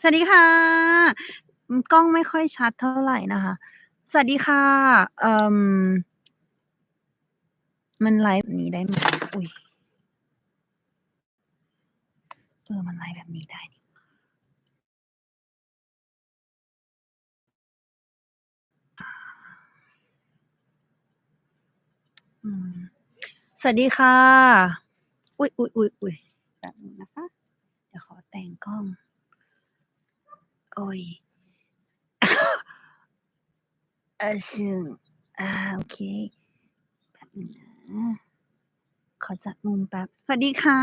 สวัสดีค่ะ กล้องไม่ค่อยชัดเท่าไหร่นะคะ สวัสดีค่ะเอ่อมันไลฟ์แบบนี้ได้ไหม?อุ๊ยเออมันไลฟ์แบบนี้ได้สวัสดีค่ะ อุ๊ยๆๆๆแป๊บหนึ่งนะคะ เดี๋ยวขอแต่งกล้อง โอ๊ยอะชึ่งอาโอเคแป๊บนะขอจัดมุมแป๊บ สวัสดีค่ะ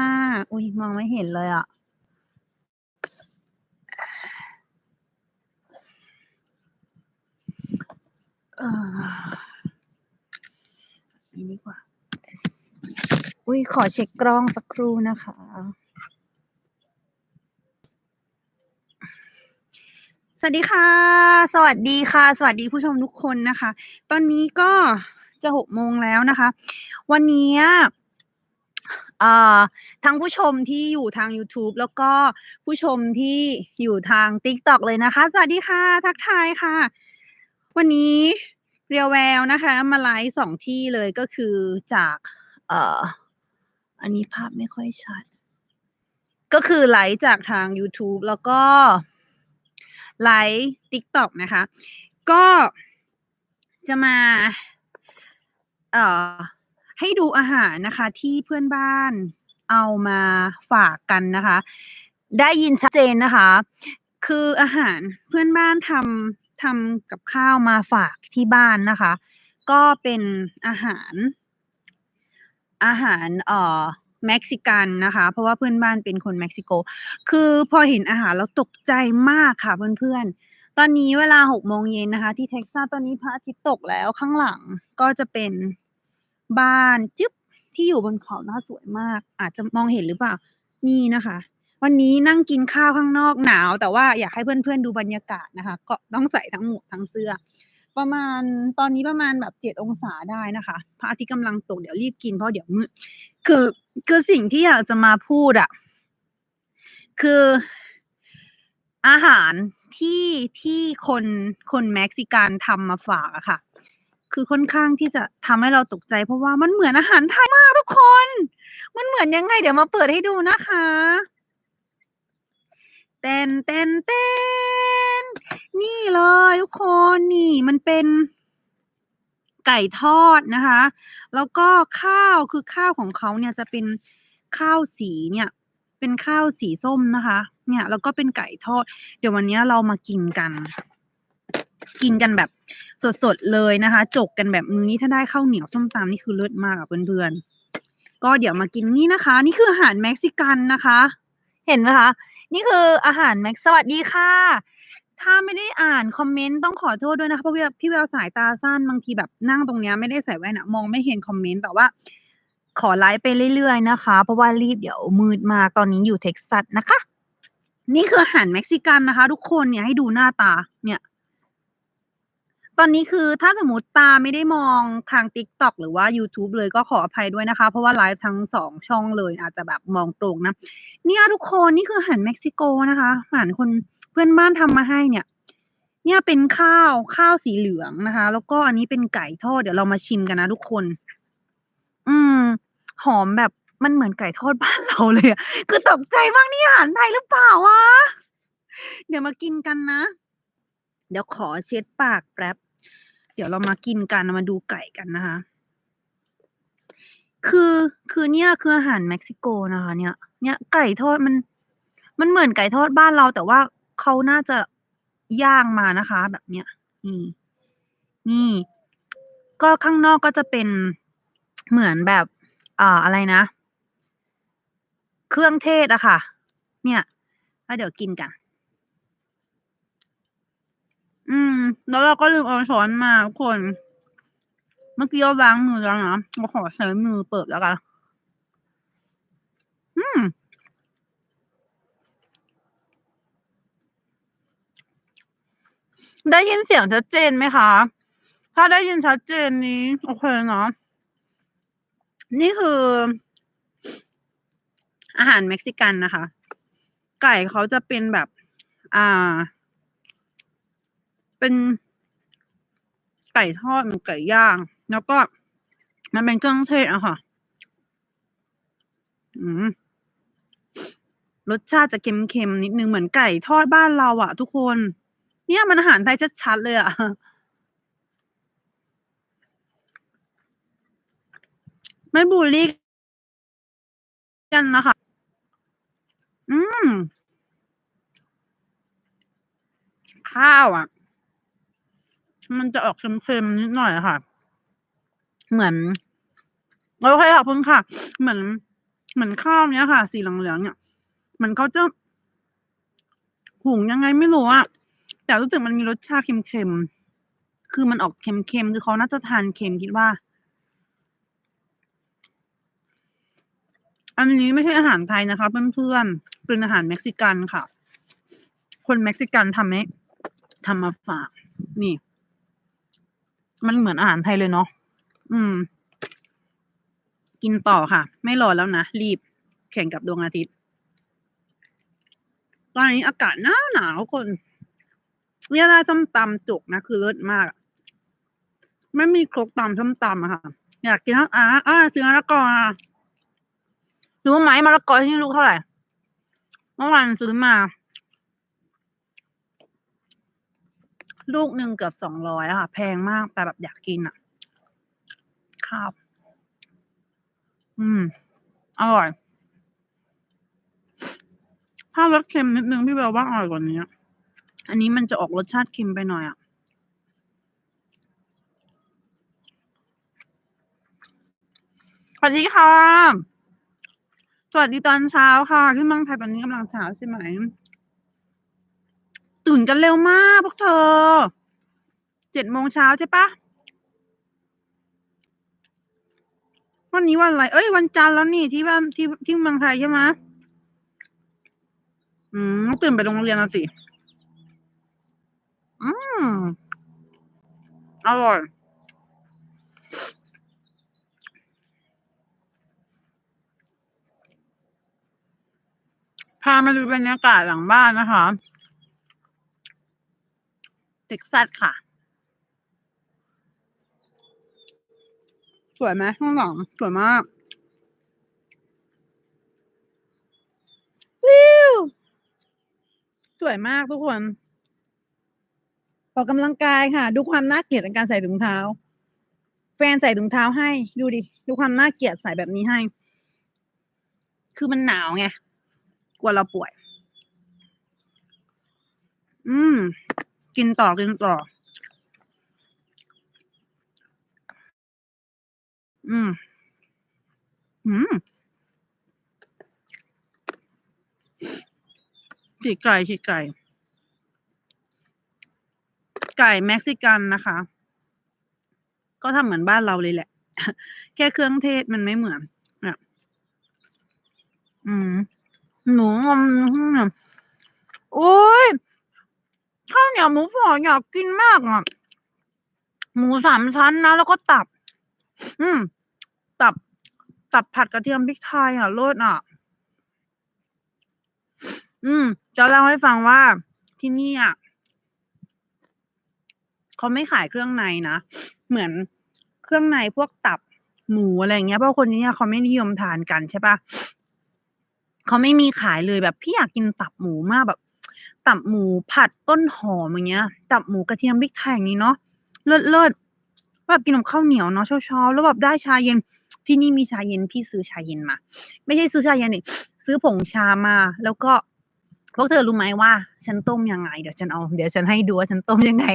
อุ๊ยมองไม่เห็นเลยอะ เออแบบนี้ดีกว่า อุ๊ยขอเช็กกล้องสักครู่นะคะ วัสดีค่ะ สวัสดีค่ะ สวัสดีผู้ชมทุกคนนะคะ ตอนนี้ก็จะ6โมงแล้วนะคะ วันนี้ยอ่าทั้งผู้ชมที่อยู่ทางยูทูบแล้วก็ผู้ชมที่อยู่ทาง TikTok เลยนะคะ สวัสดีค่ะ ทักทายค่ะ วันนี้ Real-Well นะคะ มาไลฟ์2ที่เลยก็คือจากเอ่ออันนี้ภาพไม่ค่อยชัด ก็คือไลฟ์จากทางยูทูบแล้วก็ ไลฟ์ TikTok นะคะ ก็จะมา เอ่อ ให้ดูอาหารนะคะ ที่เพื่อนบ้านเอามาฝากกันนะคะ ได้ยินชัดเจนนะคะ คืออาหารเพื่อนบ้านทำทำกับข้าวมาฝากที่บ้านนะคะ ก็เป็นอาหาร อาหาร เอ่อ เม็กซิกันนะคะ เพราะว่าเพื่อนบ้านเป็นคนเม็กซิโก คือพอเห็นอาหารแล้วตกใจมากค่ะเพื่อนๆ ตอนนี้เวลา6โมงเย็นนะคะ ที่เท็กซัสตอนนี้พระอาทิตย์ตกแล้วข้างหลังก็จะเป็นบ้านจึ๊บที่อยู่บนเขานะคะสวยมาก อาจจะมองเห็นหรือเปล่า?นี่นะคะ วันนี้นั่งกินข้าวข้างนอกหนาว แต่ว่าอยากให้เพื่อนๆดูบรรยากาศนะคะ ก็ต้องใส่ทั้งหมวกทั้งเสื้อ ประมาณตอนนี้ประมาณแบบ7องศาได้นะคะพระอาทิตย์กำลังตกเดี๋ยวรีบกินเพราะเดี๋ยวมืดคือคือสิ่งที่อยากจะมาพูดอะคืออาหารที่ที่คนคนเม็กซิกันทำมาฝากอะค่ะ คือค่อนข้างที่จะทำให้เราตกใจ เพราะว่ามันเหมือนอาหารไทยมากทุกคน มันเหมือนยังไง เดี๋ยวมาเปิดให้ดูนะคะเต้นๆๆนี่เนี่เลยทุกคนนี่มันเป็นไก่ทอดนะคะ แล้วก็ข้าวคือข้าวของเขาเนี่ยจะเป็นข้าวสีเนี่ย เป็นข้าวสีส้มนะคะ เนี่ยแล้วก็เป็นไก่ทอด เดี๋ยววันนี้เรามากินกัน กินกันแบบสดๆเลยนะคะ จกกันแบบมื้อนี้ถ้าได้ข้าวเหนียวส้มตำนี่คือเลิศมากอะเพื่อนๆก็เดี๋ยวมากินนี่นะคะ นี่คืออาหารเม็กซิกันนะคะ เห็นไหมคะ?นี่คืออาหารเม็กสวัสดีค่ะ ถ้าไม่ได้อ่านคอมเมนต์ต้องขอโทษด้วยนะคะเพราะพี่พี่แววสายตาสั้นบางทีแบบนั่งตรงเนี้ยไม่ได้ใส่แว่นอะมองไม่เห็นคอมเมนต์แต่ว่า ขอไลฟ์ไปเรื่อยๆนะคะ เพราะว่ารีบเดี๋ยวมืดมากตอนนี้อยู่เท็กซัสนะคะ นี่คืออาหารเม็กซิกันนะคะ ทุกคนเนี่ยให้ดูหน้าตาเนี่ย ตอนนี้คือถ้าสมมติตาไม่ได้มองทาง TikTok หรือว่ายูทูบเลยก็ขออภัยด้วยนะคะ เพราะว่าไลฟ์ทั้ง2ช่องเลยอาจจะแบบมองตรงนะ เนี่ยทุกคนนี่คืออาหารเม็กซิโกนะคะอาหารคน พื่อนบ้านทำมาให้เนี่ย เนี่ยเป็นข้าวข้าวสีเหลืองนะคะ แล้วก็อันนี้เป็นไก่ทอดเดี๋ยวเรามาชิมกันนะทุกคน อืม หอมแบบมันเหมือนไก่ทอดบ้านเราเลยอะคือตกใจมากนี่อาหารไทยหรือเปล่าวะ?เดี๋ยวมากินกันนะ เดี๋ยวขอเช็ดปากแป๊บ เดี๋ยวเรามากินกันมาดูไก่กันนะคะ คือคือเนี่ยคืออาหารเม็กซิโกนะคะ เนี่ย เนี่ยไก่ทอดมัน มันเหมือนไก่ทอดบ้านเราแต่ว่า เขาน่าจะย่างมานะคะ แบบเนี้ยนี่นี่ ก็ข้างนอกก็จะเป็นเหมือนแบบอ่าอะไรนะ เครื่องเทศอะค่ะ เนี่ยแล้วเดี๋ยวกินกัน อืม แล้วเราก็ลืมเอาช้อนมาทุกคน เมื่อกี้เราล้างมือแล้วนะเราขอใช้มือเปิดแล้วกัน อืม ได้ยินเสียงชัดเจนไหมคะ?ถ้าได้ยินชัดเจนนี้ โอเคเนาะ นี่คือ อาหารเม็กซิกันนะคะ ไก่เขาจะเป็นแบบ อ่า เป็นไก่ทอดหมือนไก่ย่าง แล้วก็ มันเป็นเครื่องเทศอะค่ะ อืมรสชาติจะเค็มๆนิดนึงเหมือนไก่ทอดบ้านเราอะทุกคน เนี่ยมันอาหารไทยชัดๆเลยอะไม่บูลลี่กันนะคะ อืม ข้าวอะมันจะออกเค็มๆนิดหน่อยค่ะ เหมือนโอเคขอบคุณค่ะ เหมือน เหมือนข้าวเนี้ยค่ะ สีเหลืองๆเนี่ยเหมือนเขาจะหุงยังไงไม่รู้อะ แต่รู้สึกมันมีรสชาติเค็มๆ คือมันออกเค็มๆ คือเขาน่าจะทานเค็มคิดว่า อันนี้ไม่ใช่อาหารไทยนะคะเพื่อนๆ เป็นอาหารเม็กซิกันค่ะ คนเม็กซิกันทำให้ทำมาฝาก นี่ มันเหมือนอาหารไทยเลยเนาะ อืม กินต่อค่ะ ไม่รอแล้วนะ รีบ แข่งกับดวงอาทิตย์ตอนนี้อากาศหนาวหนาวคน เนี่ยได้ส้มตำจุกนะคือเลิศมาก ไม่มีครกตำส้มตำอะค่ะ อยากกินทั้งอะอะซื้อมะละกอรู้ไหมมะละกอที่นี่ลูกเท่าไหร่เมื่อวานซื้อมา ลูกหนึ่งเกือบสองร้อยค่ะ แพงมากแต่แบบอยากกินอะครับ อืม อร่อย ถ้ารสเค็มนิดนึงพี่เบลว่าอร่อยกว่านี้ อันนี้มันจะออกรสชาติเค็มไปหน่อยอะสวัสดีค่ะ สวัสดีตอนเช้าค่ะ ที่เมืองไทยตอนนี้กำลังเช้าใช่ไหม ตื่นกันเร็วมากพวกเธอ เจ็ดโมงเช้าใช่ปะวันนี้วันอะไร เอ้ย วันจันทร์แล้วนี่ที่บ้านที่ที่เมืองไทยใช่ไหมอืมตื่นไปโรงเรียนแล้วสิ อืมอร่อย พามาดูบรรยากาศหลังบ้านนะคะเท็กซัสค่ะ สวยไหมข้างหลังสวยมากวิวสวยมากทุกคน ออกกำลังกายค่ะ ดูความน่าเกลียดในการใส่ถุงเท้า แฟนใส่ถุงเท้าให้ดูดิดูความน่าเกลียดใส่แบบนี้ให้ คือมันหนาวไงกลัวเราป่วย อืม กินต่อกินต่อ อืม อืมฉีกไก่ฉีกไก่ ไก่เม็กซิกันนะคะ ก็ทำเหมือนบ้านเราเลยแหละ แค่เครื่องเทศมันไม่เหมือนอะอืม หนูงมโอ้ยข้าวเหนียวหมูฝอยอยากกินมากอะ หมูสามชั้นนะ แล้วก็ตับ อืม ตับ ตับผัดกระเทียมพริกไทยอะเลิศอะ อืม จะเล่าให้ฟังว่าที่นี่อะ เขาไม่ขายเครื่องในนะ เหมือนเครื่องในพวกตับหมูอะไรเงี้ยเพราะคนที่เนี่ยเขาไม่นิยมทานกันใช่ปะเขาไม่มีขายเลยแบบพี่อยากกินตับหมูมากแบบ ตับหมูผัดต้นหอมอย่างเงี้ย ตับหมูกระเทียมพริกไทยอย่างนี้เนาะเลิศเลิศแบบกินกับข้าวเหนียวเนาะเช้าๆแล้วแบบได้ชาเย็นที่นี่มีชาเย็นพี่ซื้อชาเย็นมา ไม่ใช่ซื้อชาเย็นนี่ซื้อผงชามา แล้วก็พวกเธอรู้ไหมว่า ฉันต้มยังไง เดี๋ยวฉันเอา เดี๋ยวฉันให้ดูว่าฉันต้มยังไง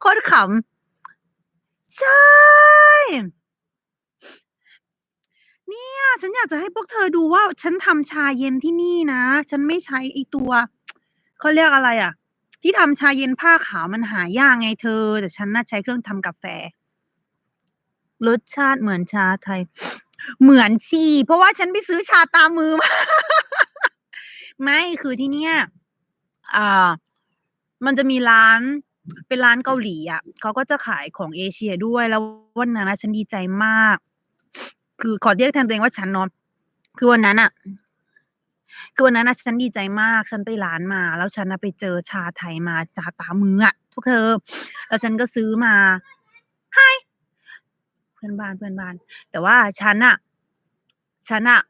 โคตรขำ ใช่ เนี่ย ฉันอยากจะให้พวกเธอดูว่า ฉันทำชาเย็นที่นี่นะ ฉันไม่ใช้ไอตัวเขาเรียกอะไรอะที่ทำชาเย็นผ้าขาวมันหายากไงเธอ แต่ฉันน่ะใช้เครื่องทำกาแฟ รสชาติเหมือนชาไทย เหมือนสิเพราะว่าฉันไปซื้อชาตามมือมาไม่คือที่เนี่ยอ่า มันจะมีร้าน เป็นร้านเกาหลีอะเขาก็จะขายของเอเชียด้วยแล้ววันนั้นนะฉันดีใจมาก คือขอเรียกแทนตัวเองว่าฉันเนาะคือวันนั้นน่ะคือวันนั้นนะฉันดีใจมาก ฉันไปร้านมา แล้วฉันน่ะไปเจอชาไทยมาชาตามืออะพวกเธอ แล้วฉันก็ซื้อมา Hi เพื่อนบ้านเพื่อนบ้าน แต่ว่าฉันน่ะฉันน่ะ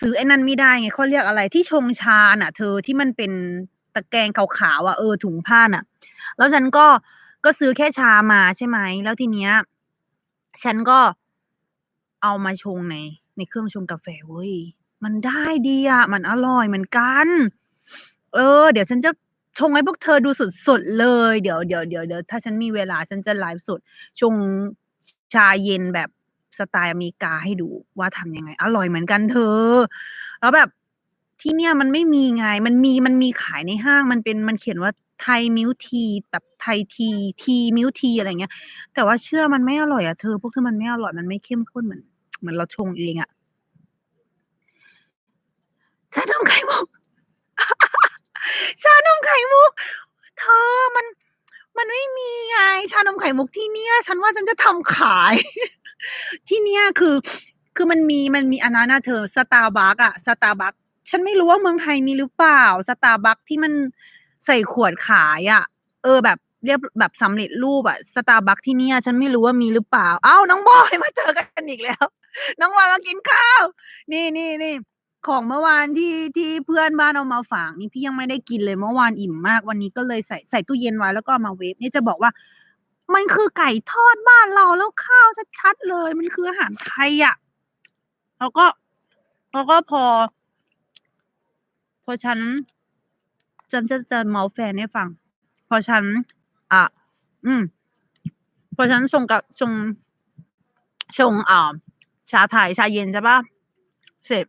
ซื้อไอ้นั่นไม่ได้ไงเขาเรียกอะไรที่ชงชาน่ะ เธอที่มันเป็น ตะแกรงขาวๆอะเออถุงผ้าน่ะ แล้วฉันก็ก็ซื้อแค่ชามาใช่ไหมแล้วทีเนี้ย ฉันก็เอามาชงในในเครื่องชงกาแฟเว้ยมันได้ดีอะมันอร่อยเหมือนกัน เออ เดี๋ยวฉันจะชงให้พวกเธอดูสดๆเลยเดี๋ยวเดี๋ยวเดี๋ยวเดี๋ยวถ้าฉันมีเวลาฉันจะไลฟ์สดชงชชาเย็นแบบสไตล์อเมริกาให้ดูว่าทำยังไง อร่อยเหมือนกันเธอ แล้วแบบ ที่เนี่ยมันไม่มีไง มันมีมันมีขายในห้าง มันเป็นมันเขียนว่า Thai Milk Tea แบบไทยที Tea Milk Tea อะไรเงี้ย แต่ว่าเชื่อมันไม่อร่อยอะเธอ พวกเธอมันไม่อร่อยมันไม่เข้มข้นเหมือนเหมือนเราชงเองอะชานมไข่มุกชานมไข่มุก เธอมันมันไม่มีไง ชานมไข่มุกที่เนี่ย ฉันว่าฉันจะทำขาย ที่เนี่ยคือ คือมันมีมันมีอันนั้นนะเธอ Starbucks อะ Starbucks ฉันไม่รู้ว่าเมืองไทยมีหรือเปล่า Starbucks ที่มันใส่ขวดขายอะเออแบบเรียบแบบสำเร็จรูปอะ Starbucks ที่เนี่ย ฉันไม่รู้ว่ามีหรือเปล่า เอ้าน้องบอยมาเจอกันอีกแล้ว น้องบอยมากินข้าว นี่ๆๆของเมื่อวานที่ที่เพื่อนบ้านเอามาฝากนี่พี่ยังไม่ได้กินเลยเมื่อวานอิ่มมาก วันนี้ก็เลยใส่ใส่ตู้เย็นไว้แล้วก็ามาเวฟนี่จะบอกว่า มันคือไก่ทอดบ้านเราแล้วข้าวชัดๆเลย มันคืออาหารไทยอะแล้วก็แล้วก็พอ พอฉันฉันจะจะเมาแฟนให้ฟัง พอฉัน อ่าอืม พอฉันชงกาชงชงอ่าชาไทยชาเย็นใช่ปล่าเสร็จ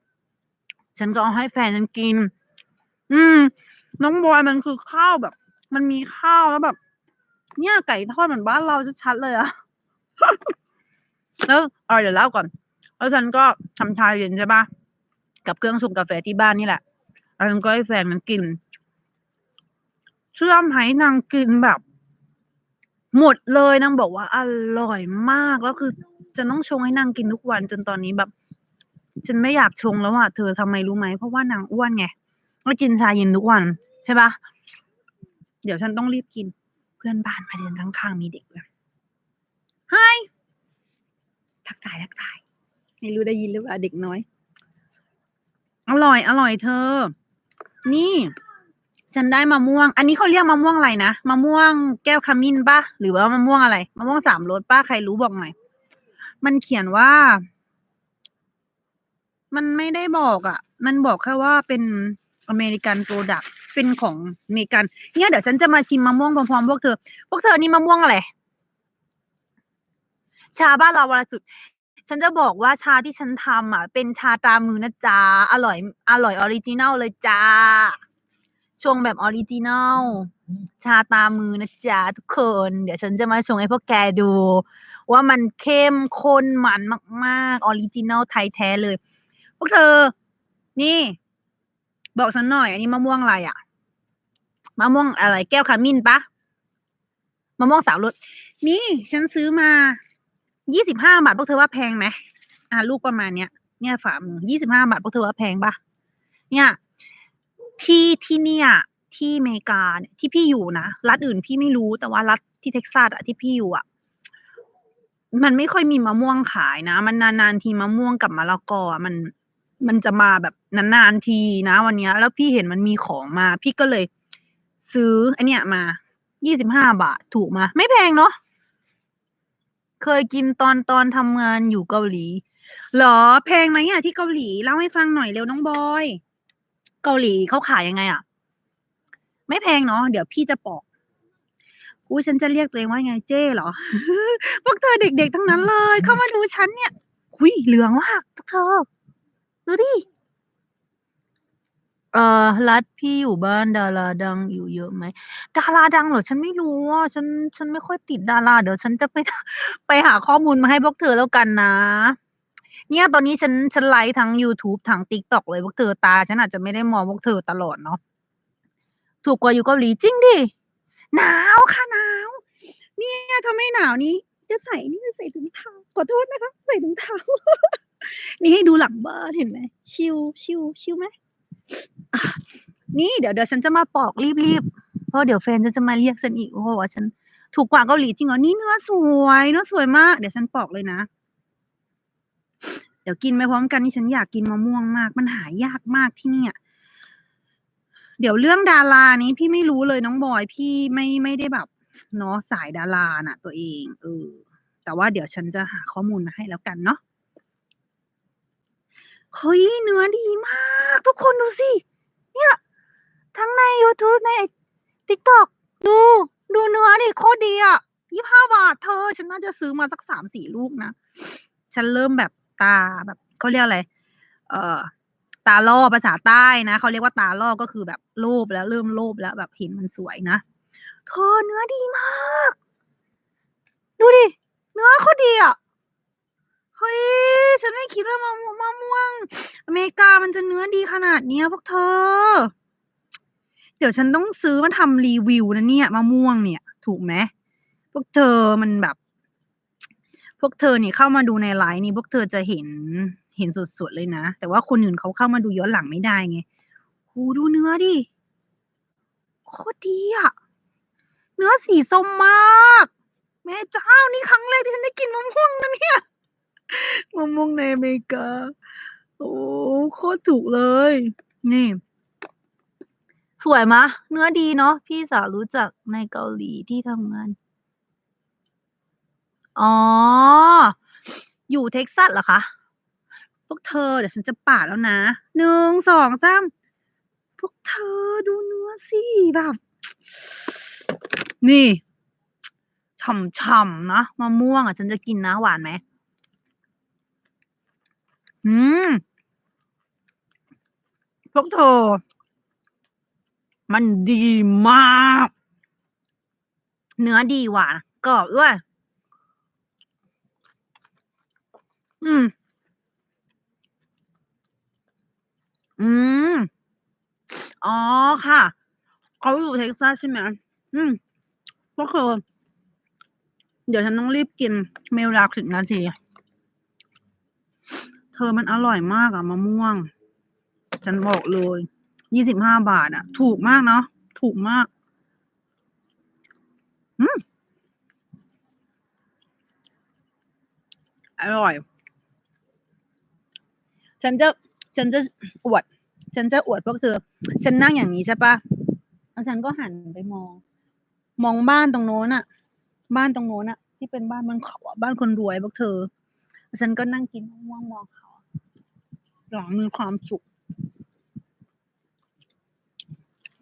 ฉันก็เอาให้แฟนฉันกิน อืม น้องบอยมันคือข้าวแบบ มันมีข้าวแล้วแบบ เนี่ยไก่ทอดเหมือนบ้านเราชัดๆเลยอะแล้วอ่าเดี๋ยวเล่าก่อน แล้วฉันก็ทำชาเย็นใช่ปล่ากับเครื่องชงกาแฟที่บ้านนี่แหละ แล้วฉันก็ให้แฟนมันกิน เชื่อไหมนางกินแบบ หมดเลยนางบอกว่าอร่อยมากแล้วคือฉันต้องชงให้นางกินทุกวันจนตอนนี้แบบ ฉันไม่อยากชงแล้วอะเธอทำไมรู้ไหมเพราะว่านางอ้วนไงแล้วกินชาเย็นทุกวัน ใช่ปล่าเดี๋ยวฉันต้องรีบกิน เพื่อนบ้านมาเดินข้างๆมีเด็กด้วย Hi ทักทายทักทายไม่รู้ได้ยินหรือเปล่าเด็กน้อย อร่อย อร่อยเธอ นี่ ฉันได้มะม่วง อันนี้เขาเรียกมะม่วงอะไรนะมะม่วงแก้วขมิ้นปล่าหรือว่ามะม่วงอะไรมะม่วงสามรสปล่าใครรู้บอกหน่อยมันเขียนว่า มันไม่ได้บอกอะมันบอกแค่ว่าเป็น American Product เป็นของอเมริกัน เนี่ยเดี๋ยวฉันจะมาชิมมะม่วงพร้อมๆพวกเธอ พวกเธอนี่มะม่วงอะไร ชาบ้านเราบริสุทธิ์ ฉันจะบอกว่าชาที่ฉันทำอะ เป็นชาตามือนะจ๊ะอร่อย อร่อยออริจินัลเลยจ้ะชงแบบออริจินัลชาตามือนะจ๊ะทุกคน เดี๋ยวฉันจะมาชงให้พวกแกดู ว่ามันเข้มข้นมันมากๆออริจินัลไทยแท้เลย พวกเธอ นี่ บอกฉันหน่อย อันนี้มะม่วงอะไรอะมะม่วงอะไร แก้วขมิ้นปล่ามะม่วงสามรสนี่ ฉันซื้อมา 25บห้าบาทพวกเธอว่าแพงไหมอ่าลูกประมาณเนี้ย เนี่ยฝ่ามือ25บห้าบาทพวกเธอว่าแพงปล่าเนี่ยที่ที่เนี่ยที่อเมริกาเนี่ยที่พี่อยู่นะรัฐอื่นพี่ไม่รู้แต่ว่ารัฐที่เท็กซัสอะที่พี่อยู่อะมันไม่ค่อยมีมะม่วงขายนะ มันนานๆทีมะม่วงกับมะละกออะมันมันจะมาแบบนานๆทีนะ วันนี้แล้วพี่เห็นมันมีของมา พี่ก็เลยซื้อไอ้เนี่ยมา25บห้าบาทถูกไหมไม่แพงเนาะ เคยกินตอนตอนทำงานอยู่เกาหลี เหรอแพงไหมอะที่เกาหลีเล่าให้ฟังหน่อยเร็วน้องบอย เกาหลีเขาขายยังไงอะ ไม่แพงเนาะเดี๋ยวพี่จะบอกอุ๊ยฉันจะเรียกตัวเองว่าไงเจ้เหรอ พวกเธอเด็กๆทั้งนั้นเลย เข้ามาดูฉันเนี่ยอุ๊ยเหลืองมากพวกเธอดูดิ เอ่อ รัฐพี่อยู่บ้านดาราดังอยู่เยอะไหม ดาราดังเหรอ ฉันไม่รู้อะ ฉัน ฉันไม่ค่อยติดดารา เดี๋ยวฉันจะไป ไปหาข้อมูลมาให้พวกเธอแล้วกันนะ เนี่ยตอนนี้ฉัน ฉันไลฟ์ทั้งยูทูบทั้ง TikTok เลยพวกเธอ ตาฉันอาจจะไม่ได้มองพวกเธอตลอดเนาะ ถูกกว่าอยู่เกาหลี จริงดิ หนาวค่ะหนาว เนี่ยถ้าไม่หนาวนี่จะใส่นี่จะใส่ถุงเท้า ขอโทษนะคะ ใส่ถุงเท้า นี่ให้ดูหลังบ้านเห็นไหม ชิล ชิล ชิลไหม นี่เดี๋ยวเดี๋ยวฉันจะมาปอกรีบๆเพราะเดี๋ยวแฟนฉันจะมาเรียกฉันอีกโอ้โหว่าฉันถูกกว่าเกาหลีจริงเหรอนี่เนื้อสวยเนื้อสวยมาก เดี๋ยวฉันปอกเลยนะ เดี๋ยวกินไปพร้อมกันนี่ฉันอยากกินมะม่วงมาก มันหายากมากที่เนี่ยเดี๋ยวเรื่องดารานี้พี่ไม่รู้เลยน้องบอย พี่ไม่ไม่ได้แบบเนาะสายดาราน่ะ ตัวเองเออแต่ว่าเดี๋ยวฉันจะหาข้อมูลมาให้แล้วกันเนาะ เฮ้ยเนื้อดีมาก ทุกคนดูสิ เนี่ย ทั้งใน YouTube ใน TikTok ดู ดูเนื้อดิโคตรดีอะยี่ห้าบาทเธอ ฉันน่าจะซื้อมาสักสามสี่ลูกนะ ฉันเริ่มแบบตาแบบเขาเรียกอะไร เอ่อ ตาล่อภาษาใต้นะเขาเรียกว่าตาล่อก็คือแบบโลภแล้วเริ่มโลภแล้วแบบเห็นมันสวยนะเธอเนื้อดีมาก ดูดิ เนื้อเขาดีอะ เฮ้ย ฉันไม่ คิดว่ามะม่วงมะม่วง อเมริกามันจะเนื้อดีขนาดเนี้ยพวกเธอ เดี๋ยวฉันต้องซื้อมาทำรีวิวนะเนี่ยมะม่วงเนี่ย ถูกไหมพวกเธอมันแบบ พวกเธอเนี่ยเข้ามาดูในไลน์นี่พวกเธอจะเห็นเห็นสดๆเลยนะ แต่ว่าคนอื่นเขาเข้ามาดูย้อนหลังไม่ได้ไงโหดูเนื้อดิโคตรดีอะเนื้อสีส้มมาก แม่เจ้านี่ครั้งแรกที่ฉันได้กินมะม่วงนะเนี่ย มะม่วงในอเมริกา โอ้โคตรถูกเลย นี่ สวยมะ เนื้อดีเนาะพี่สาวรู้จักในเกาหลีที่ทำงาน อ๋อ อยู่เท็กซัสเหรอคะพวกเธอเดี๋ยวฉันจะปาดแล้วนะหนึ่งสองสามพวกเธอดูเนื้อสิแบบ นี่ฉ่ำๆนะมะม่วงอะ ฉันจะกินนะหวานไหม อืมพวกเธอ มันดีมาก เนื้อดีหวานกรอบด้วย อืม อืม อ๋อค่ะ เขาอยู่เท็กซัสใช่ไหม อืมก็คือเดี๋ยวฉันต้องรีบกินเมลลากสิบนาที เธอมันอร่อยมากอะมะม่วง ฉันบอกเลย ยี่สิบห้าบาทอะถูกมากเนาะ ถูกมาก อืม อร่อย ฉันจะ ฉันจะอวด ฉันจะอวดพวกเธอ ฉันนั่งอย่างนี้ใช่ปะแล้วฉันก็หันไปมอง มองบ้านตรงโน้นอะบ้านตรงโน้นอะที่เป็นบ้านบนเขาอะบ้านคนรวยพวกเธอฉันก็นั่งกินมะม่วงมองเขา อย่างมีความสุข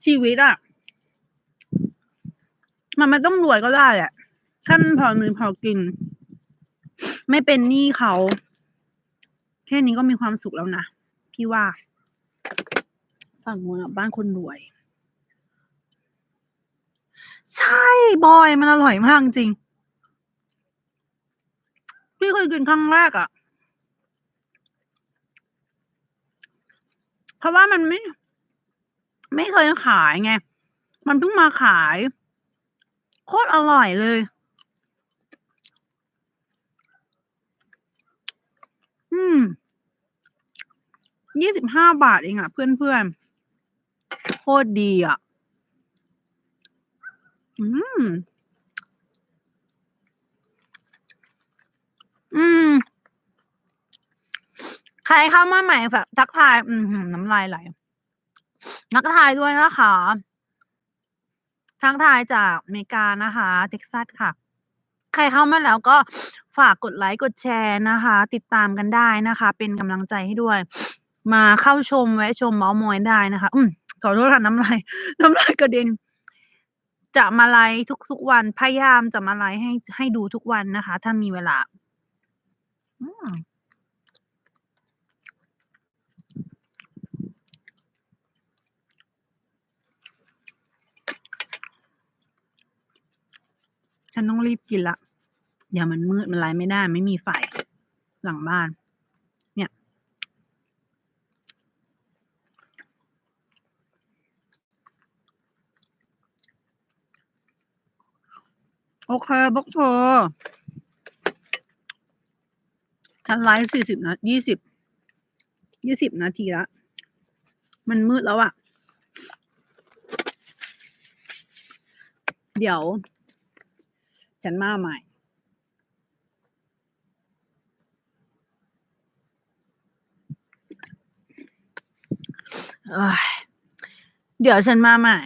ชีวิตอะมันไม่ต้องรวยก็ได้แหละแค่มันพอมีพอกิน ไม่เป็นหนี้เขา แค่นี้ก็มีความสุขแล้วนะ พี่ว่า ฝั่งนู้นบ้านคนรวย ใช่บอยมันอร่อยมากจริง พี่เคยกินครั้งแรกอะ เพราะว่ามันไม่ ไม่เคยขายไง มันเพิ่งมาขาย โคตรอร่อยเลย อืม ยี่สิบห้าบาทเองอะเพื่อนเพื่อนโคตรดีอะอืม อืม ใครเข้ามาใหม่แบบทักทาย อืมน้ำลายไหลนักทายด้วยนะคะทักทายจากอเมริกานะคะเท็กซัสค่ะ ใครเข้ามาแล้วก็ฝากกดไลค์กดแชร์นะคะ ติดตามกันได้นะคะ เป็นกำลังใจให้ด้วย มาเข้าชมแวะชมเมาส์มอยได้นะคะ อืมขอโทษค่ะน้ำลายน้ำลายกระเด็นจะมาไลฟ์ทุกๆวันพยายามจะมาไลฟ์ให้ให้ดูทุกวันนะคะ ถ้ามีเวลา อืม ฉันต้องรีบกินละเดี๋ยวมันมืดมันไลฟ์ไม่ได้ ไม่มีไฟหลังบ้าน เนี่ย โอเคพวกเธอฉันไลฟ์สี่สิบนะยี่สิบยี่สิบนาทีละมันมืดแล้วอะ เดี๋ยว ฉันมาใหม่เดี๋ยวฉันมาใหม่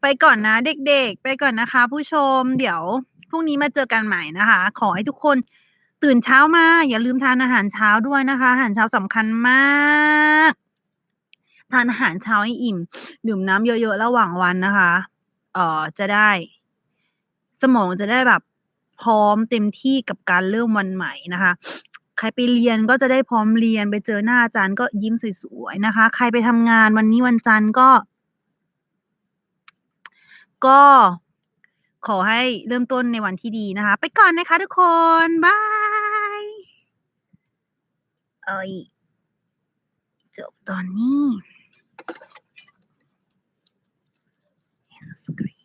ไปก่อนนะเด็กๆ ไปก่อนนะคะ ผู้ชม เดี๋ยวพรุ่งนี้มาเจอกันใหม่นะคะ ขอให้ทุกคนตื่นเช้ามา อย่าลืมทานอาหารเช้าด้วยนะคะ อาหารเช้าสำคัญมาก ทานอาหารเช้าให้อิ่ม ดื่มน้ำเยอะๆ ระหว่างวันนะคะ เอ่อ จะได้ สมองจะได้แบบพร้อมเต็มที่กับการเริ่มวันใหม่นะคะ ใครไปเรียนก็จะได้พร้อมเรียนไปเจอหน้าอาจารย์ก็ยิ้มสวยๆนะคะ ใครไปทำงานวันนี้วันจันทร์ก็ ก็ขอให้เริ่มต้นในวันที่ดีนะคะ ไปก่อนนะคะทุกคนบายเอ้ยจบตอนนี้ Instagram